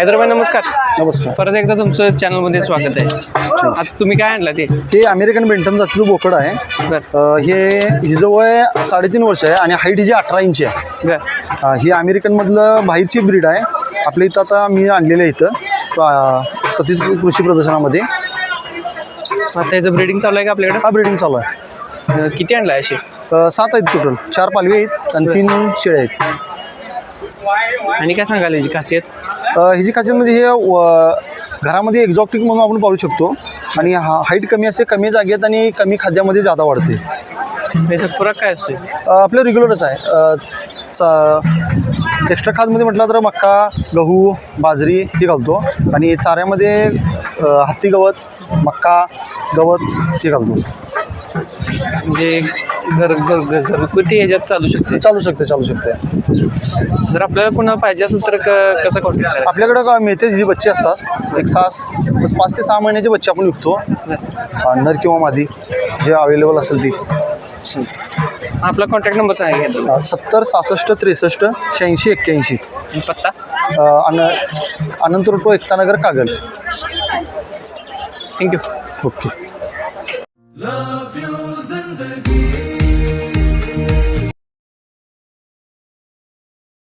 हैदराबाद नमस्कार. नमस्कार. परत एकदा तुमचं चॅनलमध्ये स्वागत आहे. आज तुम्ही काय आणला ते? हे अमेरिकन बेंटन जातीचं बोकड आहे. अ, हे हिचं वय साडेतीन वर्ष आहे आणि हाईट हिची अठरा इंची आहे. बर. अ, ही अमेरिकनमधलं बाहेरची ब्रीड आहे. आपल्या इथं आता मी आणलेलं आहे इथं. अ, सतीश कृषी प्रदर्शनामध्ये. आता याचं ब्रिडिंग चालू आहे का आपल्याकडे? हा ब्रीडिंग चालू आहे. अं, किती आणला असे अ, सात आहेत टोटल चार पालवी आहेत आणि तीन शेळे आहेत. आणि काय सांगाल याची खासियत? हिची खासियत म्हणजे हे घरामध्ये एक्झॉक्टिक म्हणून आपण पाळू शकतो. आणि हा हाईट कमी असते कमी जागेत आणि कमी खाद्यामध्ये जादा वाढते. याचा खुराक काय असतो आपलं रेग्युलरच आहे. एक्स्ट्रा खादमध्ये म्हटलं तर मक्का गहू बाजरी हे घालतो. आणि चाऱ्यामध्ये हत्ती गवत मक्का गवत हे घालतो. म्हणजे घर घर घर- घरगुती ह्याच्यात चालू शकते? चालू शकते चालू शकते. जर आपल्याला कोणाला पाहिजे असेल तर क- कसं कॉन्टॅक्ट करायचं? आपल्याकडं का मिळते जी बच्चे असतात एक सहा पाच ते सहा महिन्याचे बच्चे आपण विकतो. नर किंवा मादी जे अवेलेबल असेल ती. आपला कॉन्टॅक्ट नंबर सांगा अ, सत्तर सहासष्ट त्रेसष्ट शहाऐंशी एक्क्याऐंशी. आणि पत्ता? अन अनंत रोटो Ektanagar Kagal. Thank you okay. Love you, जिंदगी